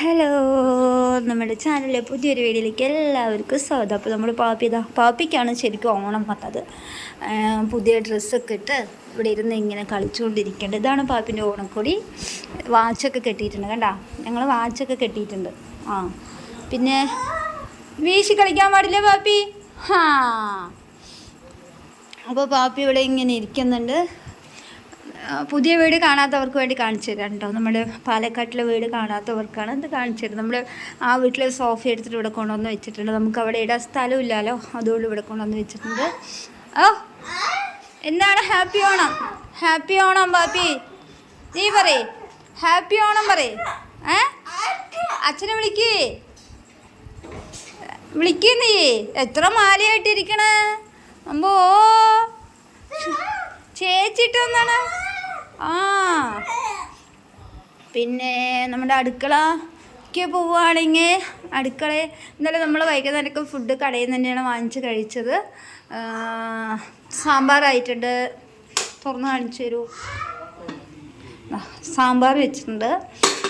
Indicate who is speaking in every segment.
Speaker 1: Hello നമ്മുടെ ചാനലിലെ പുതിയൊരു വീഡിയോയിലേക്ക് എല്ലാവർക്കും സ്വാഗതം. അപ്പോൾ നമ്മൾ പാപ്പിതാ പാപ്പിക്കാണ് ശരിക്കും ഓണം വന്നത്. പുതിയ ഡ്രസ്സൊക്കെ ഇട്ട് ഇവിടെ ഇരുന്ന് ഇങ്ങനെ കളിച്ചുകൊണ്ടിരിക്കേണ്ടത് ഇതാണ് പാപ്പിന്റെ ഓണക്കൊടി. വാച്ചൊക്കെ കെട്ടിയിട്ടുണ്ട് കണ്ടാ? ഞങ്ങൾ വാച്ചൊക്കെ കെട്ടിയിട്ടുണ്ട്. ആ പിന്നെ വീശി കളിക്കാൻ പാടില്ല പാപ്പി? ഹാ. അപ്പോൾ പാപ്പി ഇവിടെ ഇങ്ങനെ ഇരിക്കുന്നുണ്ട്. പുതിയ വീട് കാണാത്തവർക്ക് വേണ്ടി കാണിച്ചു തരാം കേട്ടോ. നമ്മുടെ പാലക്കാട്ടിലെ വീട് കാണാത്തവർക്കാണ് ഇത് കാണിച്ചു തരുന്നത്. നമ്മൾ ആ വീട്ടിലെ സോഫ എടുത്തിട്ട് ഇവിടെ കൊണ്ടുവന്ന് വെച്ചിട്ടുണ്ട്. നമുക്ക് അവിടെ ഇടാൻ സ്ഥലം ഇല്ലല്ലോ അതുകൊണ്ട് ഇവിടെ കൊണ്ടുവന്ന് വെച്ചിട്ടുണ്ട്. ഓ എന്താണ്? ഹാപ്പി ഓണം. ഹാപ്പി ഓണം ബാപ്പി നീ പറയേ. ഹാപ്പി ഓണം പറയേ. ഏ? അച്ഛനെ വിളിക്കേ. വിളിക്കേ നീ. എത്ര മാലയായിട്ടിരിക്കണേ? അമ്പോ. ചേച്ചിട്ട് വന്നാണ്. ആ. പിന്നെ നമ്മുടെ അടുക്കളയ്ക്ക് പോവുകയാണെങ്കിൽ അടുക്കള ഇന്നലെ നമ്മൾ വൈകുന്നേരമൊക്കെ ഫുഡ് കടയിൽ നിന്ന് തന്നെയാണ് വാങ്ങിച്ച് കഴിച്ചത്. സാമ്പാറായിട്ടുണ്ട് തുറന്ന് കാണിച്ചു തരൂ. സാമ്പാർ വെച്ചിട്ടുണ്ട്.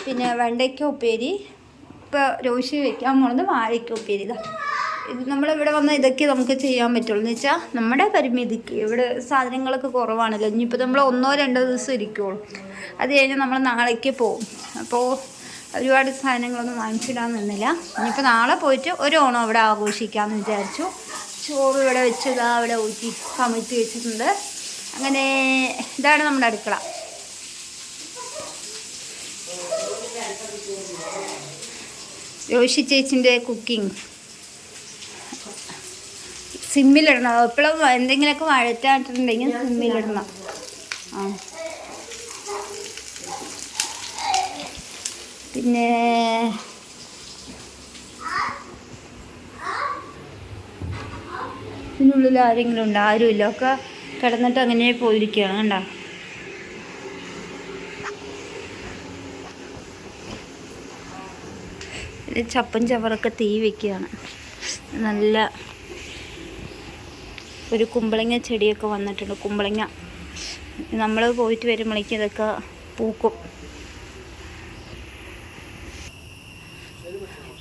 Speaker 1: പിന്നെ വെണ്ടയ്ക്ക ഉപ്പേരി. ഇപ്പോൾ രോശി വെക്കാൻ പോണത് വാഴയ്ക്ക ഉപ്പേരി ഇതാ ഇത്. നമ്മളിവിടെ വന്നാൽ ഇതൊക്കെ നമുക്ക് ചെയ്യാൻ പറ്റുള്ളൂ. എന്ന് വെച്ചാൽ നമ്മുടെ പരിമിതിക്ക് ഇവിടെ സാധനങ്ങളൊക്കെ കുറവാണല്ലോ. ഇനിയിപ്പോൾ നമ്മൾ ഒന്നോ രണ്ടോ ദിവസം ഇരിക്കുള്ളൂ. അത് കഴിഞ്ഞാൽ നമ്മൾ നാളേക്ക് പോകും അപ്പോൾ ഒരുപാട് സാധനങ്ങളൊന്നും വാങ്ങിച്ചിടാൻ നിന്നില്ല. ഇനിയിപ്പോൾ നാളെ പോയിട്ട് ഒരു ഓണം അവിടെ ആഘോഷിക്കാമെന്ന് വിചാരിച്ചു. ചോറ് ഇവിടെ വെച്ച് ഇതാ അവിടെ ഊറ്റി കമിഴ്ത്തി വെച്ചിട്ടുണ്ട്. അങ്ങനെ ഇതാണ് നമ്മുടെ അടുക്കള. രോഷി ചേച്ചിന്റെ കുക്കിംഗ്. സിമ്മിലിടണം. എപ്പോഴും എന്തെങ്കിലുമൊക്കെ വഴറ്റാട്ടുണ്ടെങ്കിൽ സിമ്മിലിടണം. ആ. പിന്നെ ഇതിനുള്ളിൽ ആരെങ്കിലും ഉണ്ടോ ആരുമില്ല. ഒക്കെ കിടന്നിട്ട് അങ്ങനെ പോയിരിക്കുകയാണ്. കണ്ടോ? ചപ്പും ചവറൊക്കെ തീ വെക്കുകയാണ്. നല്ല ഒരു കുമ്പളങ്ങ ചെടിയൊക്കെ വന്നിട്ടുണ്ട്. കുമ്പളങ്ങ. നമ്മൾ പോയിട്ട് വരുമ്പോഴേക്കും ഇതൊക്കെ പൂക്കും.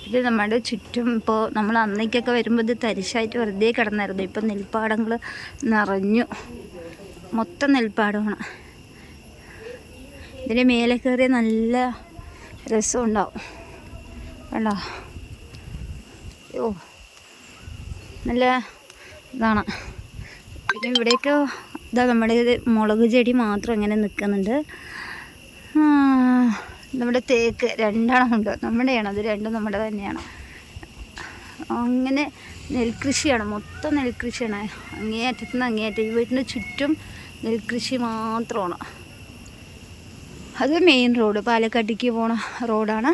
Speaker 1: ഇത് നമ്മുടെ ചുറ്റും ഇപ്പോൾ നമ്മൾ അന്നേക്കൊക്കെ വരുമ്പോൾ ഇത് തരിശായിട്ട് വെറുതെ കിടന്നായിരുന്നു. ഇപ്പം നെൽപ്പാടങ്ങൾ നിറഞ്ഞു. മൊത്തം നെൽപ്പാടമാണ്. ഇതിന്റെ മേലെ കയറിയ നല്ല രസമുണ്ടാവും വേണ്ട ഓ നല്ല ഇതാണ്. പിന്നെ ഇവിടെയൊക്കെ ഇതാ നമ്മുടെ മുളക് ചെടി മാത്രം ഇങ്ങനെ നിൽക്കുന്നുണ്ട്. നമ്മുടെ തേക്ക് രണ്ടെണ്ണം ഉണ്ട് നമ്മുടെയാണ് അത് രണ്ടും നമ്മുടെ തന്നെയാണ്. അങ്ങനെ നെൽകൃഷിയാണ് മൊത്തം നെൽകൃഷിയാണ്. അങ്ങേയറ്റത്ത് നിന്ന് അങ്ങേയറ്റം ഈ വീട്ടിന് ചുറ്റും നെൽകൃഷി മാത്രമാണ്. അത് മെയിൻ റോഡ് പാലക്കാട്ടേക്ക് പോണ റോഡാണ്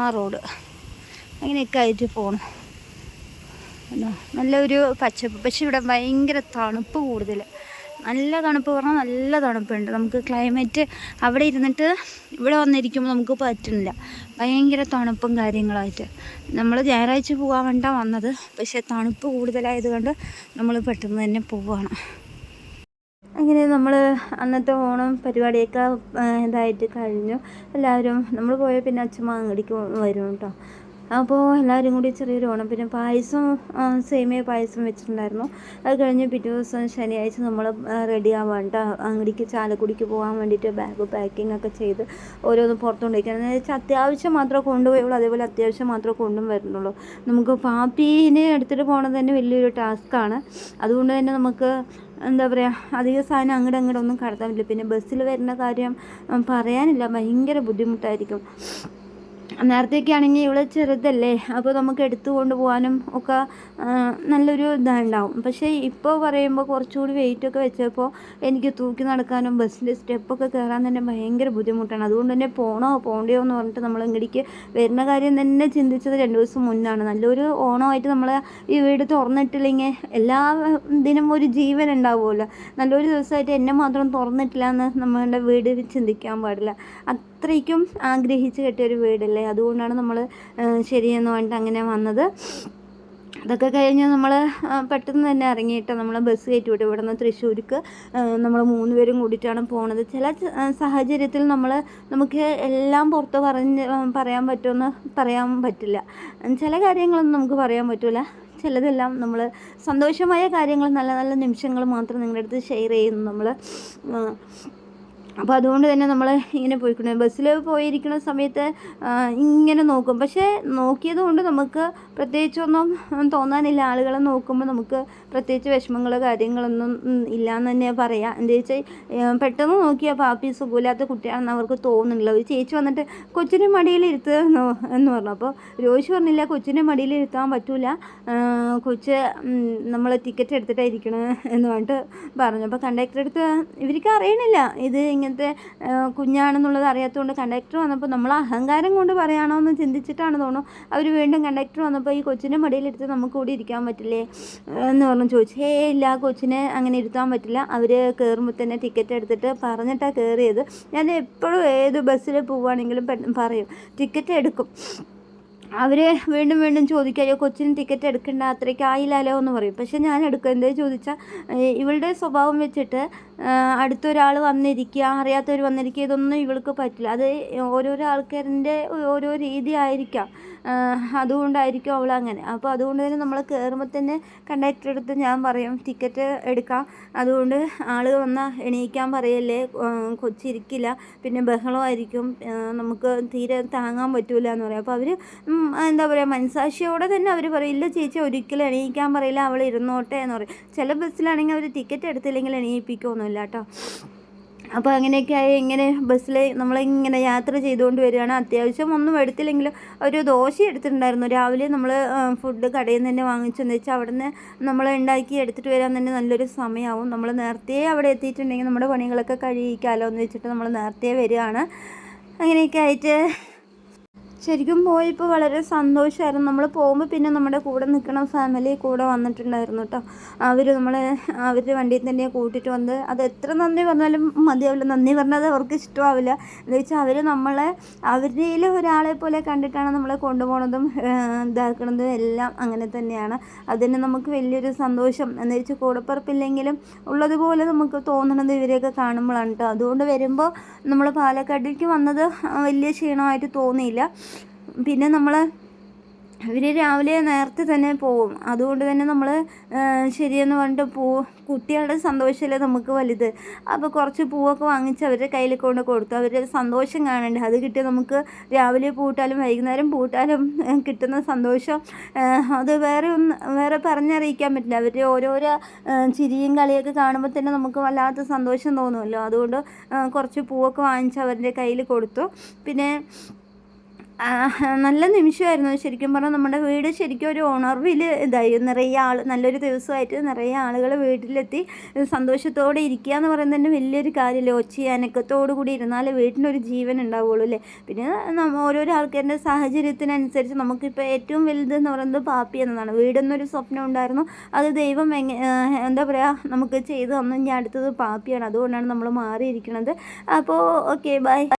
Speaker 1: ആ റോഡ് അങ്ങനെയൊക്കെ ആയിട്ട് പോകണം നല്ലൊരു പച്ചപ്പ് പക്ഷെ ഇവിടെ ഭയങ്കര തണുപ്പ് കൂടുതൽ നല്ല തണുപ്പ് പറഞ്ഞാൽ നല്ല തണുപ്പുണ്ട്. നമുക്ക് ക്ലൈമറ്റ് അവിടെ ഇരുന്നിട്ട് ഇവിടെ വന്നിരിക്കുമ്പോൾ നമുക്ക് പറ്റുന്നില്ല. ഭയങ്കര തണുപ്പും കാര്യങ്ങളായിട്ട്. നമ്മൾ ഞായറാഴ്ച പോകാൻ വേണ്ട വന്നത്. പക്ഷേ തണുപ്പ് കൂടുതലായതുകൊണ്ട് നമ്മൾ പെട്ടെന്ന് തന്നെ പോവുകയാണ് അങ്ങനെ നമ്മൾ അന്നത്തെ ഓണം പരിപാടിയൊക്കെ ഇതായിട്ട് കഴിഞ്ഞു. എല്ലാവരും നമ്മൾ പോയ പിന്നെ അച്ഛമ്മ അങ്ങടിക്ക് വരും കേട്ടോ. അപ്പോൾ എല്ലാവരും കൂടി ചെറിയൊരു ഓണം. പിന്നെ പായസം സേമിയ പായസം വെച്ചിട്ടുണ്ടായിരുന്നു. അത് കഴിഞ്ഞ് പിറ്റേ ദിവസം ശനിയാഴ്ച നമ്മൾ റെഡി ആവാൻ കേട്ടോ അങ്ങടിക്ക് ചാലക്കുടിക്ക് പോകാൻ വേണ്ടിയിട്ട് ബാഗ് പാക്കിംഗ് ഒക്കെ ചെയ്ത് ഓരോന്ന് പുറത്തുകൊണ്ടിരിക്കുന്നത് എന്ന് വെച്ചാൽ അത്യാവശ്യം മാത്രമേ കൊണ്ടുപോയുള്ളൂ. അതേപോലെ അത്യാവശ്യം മാത്രമേ കൊണ്ടും വരുന്നുള്ളൂ നമുക്ക് പാപ്പീനെ എടുത്തിട്ട് പോകണത് തന്നെ വലിയൊരു ടാസ്ക്കാണ് അതുകൊണ്ട് തന്നെ നമുക്ക് എന്താ പറയുക അധിക സാധനം അങ്ങോട്ട് അങ്ങോട്ടൊന്നും കടത്താൻ പറ്റില്ല. പിന്നെ ബസ്സിൽ വരുന്ന കാര്യം പറയാനില്ല. ഭയങ്കര ബുദ്ധിമുട്ടായിരിക്കും. നേരത്തെയൊക്കെ ആണെങ്കിൽ ഇവിടെ ചെറുതല്ലേ അപ്പോൾ നമുക്ക് എടുത്തു കൊണ്ടുപോകാനും ഒക്കെ നല്ലൊരു ഇതുണ്ടാവും. പക്ഷേ ഇപ്പോൾ പറയുമ്പോൾ കുറച്ചുകൂടി വെയിറ്റ് ഒക്കെ വെച്ചപ്പോൾ എനിക്ക് തൂക്കി നടക്കാനും ബസ്സിൽ സ്റ്റെപ്പൊക്കെ കയറാൻ തന്നെ ഭയങ്കര ബുദ്ധിമുട്ടാണ്. അതുകൊണ്ട് തന്നെ പോണോ പോകണ്ടയോ എന്ന് പറഞ്ഞിട്ട് നമ്മൾ ഇങ്ങടിക്ക് വരുന്ന കാര്യം തന്നെ ചിന്തിച്ചത് രണ്ട് ദിവസം മുന്നാണ്. നല്ലൊരു ഓണമായിട്ട് നമ്മൾ ഈ വീട് തുറന്നിട്ടില്ലെങ്കിൽ എല്ലാ ദിനം ഒരു ജീവൻ ഉണ്ടാവുമല്ലോ. നല്ലൊരു ദിവസമായിട്ട് എന്നെ മാത്രം തുറന്നിട്ടില്ല എന്ന് നമ്മളുടെ വീട് ചിന്തിക്കാൻ പാടില്ല. അത്രയ്ക്കും ആഗ്രഹിച്ച് കെട്ടിയ ഒരു വീടല്ലേ? അതുകൊണ്ടാണ് നമ്മൾ ശരിയെന്ന് പറഞ്ഞിട്ട് അങ്ങനെ വന്നത്. അതൊക്കെ കഴിഞ്ഞ് നമ്മൾ പെട്ടെന്ന് തന്നെ ഇറങ്ങിയിട്ട് നമ്മൾ ബസ് കയറ്റി വിട്ടു ഇവിടെ നിന്ന് തൃശ്ശൂർക്ക് നമ്മൾ മൂന്ന് പേരും കൂടിയിട്ടാണ് പോണത്. ചില സാഹചര്യത്തിൽ നമ്മൾ നമുക്ക് എല്ലാം പുറത്ത് പറഞ്ഞ് പറയാൻ പറ്റുമെന്ന് പറയാൻ പറ്റില്ല. ചില കാര്യങ്ങളൊന്നും നമുക്ക് പറയാൻ പറ്റില്ല ചിലതെല്ലാം നമ്മൾ സന്തോഷമായ കാര്യങ്ങൾ നല്ല നല്ല നിമിഷങ്ങൾ മാത്രം നിങ്ങളുടെ അടുത്ത് ഷെയർ ചെയ്യുന്നു നമ്മൾ അപ്പോൾ അതുകൊണ്ട് തന്നെ നമ്മൾ ഇങ്ങനെ പോയിക്കൊണ്ട് ബസ്സിൽ പോയിരിക്കുന്ന സമയത്ത് ഇങ്ങനെ നോക്കും. പക്ഷേ നോക്കിയത് കൊണ്ട് നമുക്ക് പ്രത്യേകിച്ചൊന്നും തോന്നാനില്ല. ആളുകളെ നോക്കുമ്പോൾ നമുക്ക് പ്രത്യേകിച്ച് വിഷമങ്ങളോ കാര്യങ്ങളൊന്നും ഇല്ല എന്ന് തന്നെ പറയാം. എന്താ വെച്ചാൽ പെട്ടെന്ന് നോക്കിയാൽ പാപ്പി സുഖമില്ലാത്ത കുട്ടിയാണെന്ന് അവർക്ക് തോന്നുന്നില്ല. ഒരു ചേച്ചി വന്നിട്ട് കൊച്ചിനെ മടിയിൽ എന്ന് പറഞ്ഞു. അപ്പോൾ രോഷി പറഞ്ഞില്ല കൊച്ചിനെ മടിയിൽ ഇരുത്താൻ പറ്റൂല. കൊച്ച് നമ്മൾ ടിക്കറ്റ് എടുത്തിട്ടായിരിക്കണം എന്ന് പറഞ്ഞിട്ട് പറഞ്ഞു. അപ്പോൾ കണ്ടക്ടർ അടുത്ത് ഇവർക്ക് അറിയണില്ല. ഇത് ഇങ്ങനത്തെ ആ, കുഞ്ഞാണെന്നുള്ളത് അറിയാത്തതുകൊണ്ട് കണ്ടക്ടർ വന്നപ്പോൾ നമ്മൾ അഹങ്കാരം കൊണ്ട് പറയാണോ എന്ന് ചിന്തിച്ചിട്ടാണ് തോന്നുന്നു. അവർ വീണ്ടും കണ്ടക്ടർ വന്നപ്പോൾ ഈ കൊച്ചിനെ മടിയിലെടുത്ത് നമുക്ക് കൂടി ഇരിക്കാൻ പറ്റില്ലേ എന്ന് പറഞ്ഞു ചോദിച്ചു. ഹേ ഇല്ല കൊച്ചിനെ അങ്ങനെ ഇരുത്താൻ പറ്റില്ല. അവർ കയറുമ്പോൾ തന്നെ ടിക്കറ്റ് എടുത്തിട്ട് പറഞ്ഞിട്ടാണ് കയറിയത് ഞാൻ എപ്പോഴും ഏത് ബസ്സിൽ പോവുകയാണെങ്കിലും പറയും ടിക്കറ്റ് എടുക്കും. അവർ വീണ്ടും വീണ്ടും ചോദിക്കുക അയ്യോ കൊച്ചിന് ടിക്കറ്റ് എടുക്കണ്ട അത്രയ്ക്ക് ആയില്ലല്ലോ എന്ന് പറയും. പക്ഷെ ഞാൻ എടുക്കുക എന്താ ചോദിച്ചാൽ ഇവളുടെ സ്വഭാവം വെച്ചിട്ട് അടുത്തൊരാൾ വന്നിരിക്കുക അറിയാത്തവർ വന്നിരിക്കുക ഇതൊന്നും ഇവൾക്ക് പറ്റില്ല. അത് ഓരോരോ ആൾക്കാരിന്റെ ഓരോ രീതി ആയിരിക്കാം. അതുകൊണ്ടായിരിക്കും അവൾ അങ്ങനെ. അപ്പോൾ അതുകൊണ്ട് തന്നെ നമ്മൾ കയറുമ്പോൾ തന്നെ കണ്ടക്ടർ അടുത്ത് ഞാൻ പറയും ടിക്കറ്റ് എടുക്കാം. അതുകൊണ്ട് ആൾ വന്നാൽ എണീക്കാൻ പറയല്ലേ കൊച്ചിരിക്കില്ല പിന്നെ ബഹളമായിരിക്കും നമുക്ക് തീരെ താങ്ങാൻ പറ്റൂല എന്ന് പറയും അപ്പോൾ അവർ എന്താ പറയുക മനസാക്ഷിയോടെ തന്നെ അവർ പറയും ഇല്ല ചേച്ചി ഒരിക്കലും എണീക്കാൻ പറയില്ല അവൾ ഇരുന്നോട്ടെ എന്ന് പറയും. ചില ബസ്സിലാണെങ്കിൽ അവർ ടിക്കറ്റ് എടുത്തില്ലെങ്കിൽ എണീപ്പിക്കുമൊന്നുമില്ല കേട്ടോ. അപ്പോൾ അങ്ങനെയൊക്കെ ആയി ഇങ്ങനെ ബസ്സിൽ നമ്മളിങ്ങനെ യാത്ര ചെയ്തുകൊണ്ട് വരികയാണ്. അത്യാവശ്യം ഒന്നും എടുത്തില്ലെങ്കിലും ഒരു ദോശ എടുത്തിട്ടുണ്ടായിരുന്നു. രാവിലെ നമ്മൾ ഫുഡ് കടയിൽ നിന്ന് തന്നെ വാങ്ങിച്ചെന്ന് വെച്ചാൽ അവിടെ നിന്ന് നമ്മൾ ഉണ്ടാക്കി എടുത്തിട്ട് വരാൻ തന്നെ നല്ലൊരു സമയമാവും നമ്മൾ നേരത്തെ അവിടെ എത്തിയിട്ടുണ്ടെങ്കിൽ നമ്മുടെ പണികളൊക്കെ കഴിയിക്കാമല്ലോ എന്ന് വെച്ചിട്ട് നമ്മൾ നേരത്തെ വരികയാണ്. അങ്ങനെയൊക്കെ ആയിട്ട് ശരിക്കും പോയപ്പോൾ വളരെ സന്തോഷമായിരുന്നു നമ്മൾ പോകുമ്പോൾ പിന്നെ നമ്മുടെ കൂടെ നിൽക്കണ ഫാമിലി കൂടെ വന്നിട്ടുണ്ടായിരുന്നു കേട്ടോ അവർ നമ്മളെ അവരുടെ വണ്ടിയിൽ തന്നെ കൂട്ടിയിട്ട് വന്ന് അത് എത്ര നന്ദി പറഞ്ഞാലും മതിയാവില്ല. നന്ദി പറഞ്ഞാൽ അവർക്ക് ഇഷ്ടമാവില്ല. എന്ന് വെച്ചാൽ അവർ നമ്മളെ അവരിൽ ഒരാളെ പോലെ കണ്ടിട്ടാണ് നമ്മളെ കൊണ്ടുപോകുന്നതും ഏഹ്, ഇതാക്കുന്നതും എല്ലാം അങ്ങനെ തന്നെയാണ്. അതിന് നമുക്ക് വലിയൊരു സന്തോഷം. എന്ന് വെച്ചാൽ കൂടപ്പുറപ്പില്ലെങ്കിലും ഉള്ളതുപോലെ നമുക്ക് തോന്നണത് ഇവരെയൊക്കെ കാണുമ്പോഴാണ് കേട്ടോ അതുകൊണ്ട് വരുമ്പോൾ നമ്മൾ പാലക്കാട്ടേക്ക് വന്നത് വലിയ ക്ഷീണമായിട്ട് തോന്നിയില്ല. പിന്നെ നമ്മൾ ഇവർ രാവിലെ നേരത്തെ തന്നെ പോവും. അതുകൊണ്ട് തന്നെ നമ്മൾ ശരിയെന്ന് പറഞ്ഞിട്ട് പൂ കുട്ടികളുടെ സന്തോഷമല്ലേ നമുക്ക് വലുത്. അപ്പോൾ കുറച്ച് പൂവൊക്കെ വാങ്ങിച്ച് അവരുടെ കയ്യിൽ കൊണ്ട് കൊടുത്തു. അവരുടെ സന്തോഷം കാണണ്ടേ? അത് കിട്ടിയ നമുക്ക് രാവിലെ പൂട്ടാലും വൈകുന്നേരം പൂട്ടാലും കിട്ടുന്ന സന്തോഷം. അത് വേറെ ഒന്ന് വേറെ പറഞ്ഞറിയിക്കാൻ പറ്റില്ല. അവരുടെ ഓരോരോ ചിരിയും കളിയൊക്കെ കാണുമ്പോൾ തന്നെ നമുക്ക് വല്ലാത്ത സന്തോഷം തോന്നുമല്ലോ. അതുകൊണ്ട് കുറച്ച് പൂവൊക്കെ വാങ്ങിച്ച് അവരുടെ കയ്യിൽ കൊടുത്തു. പിന്നെ നല്ല നിമിഷമായിരുന്നു. ശരിക്കും പറഞ്ഞാൽ നമ്മുടെ വീട് ശരിക്കും ഒരു ഉണർവിൽ ഇതായി. നിറയെ ആൾ നല്ലൊരു ദിവസമായിട്ട് നിറയെ ആളുകൾ വീട്ടിലെത്തി. സന്തോഷത്തോടെ ഇരിക്കുക എന്ന് പറയുന്നത് തന്നെ വലിയൊരു കാര്യമല്ലേ ഒച്ച അനക്കത്തോടു കൂടി ഇരുന്നാലേ വീട്ടിനൊരു ജീവൻ ഉണ്ടാവുള്ളൂ അല്ലേ? പിന്നെ ഓരോരോ ആൾക്കാരുടെ സാഹചര്യത്തിനനുസരിച്ച് നമുക്കിപ്പോൾ ഏറ്റവും വലുത് എന്ന് പറയുന്നത് പാപ്പി എന്നതാണ്. വീടെന്നൊരു സ്വപ്നം ഉണ്ടായിരുന്നു. അത് ദൈവം എന്താ പറയുക നമുക്ക് ചെയ്തു തന്നു. ഇനി അടുത്തത് പാപ്പിയാണ്. അതുകൊണ്ടാണ് നമ്മൾ മാറിയിരിക്കുന്നത്. അപ്പോൾ ഓക്കെ ബൈ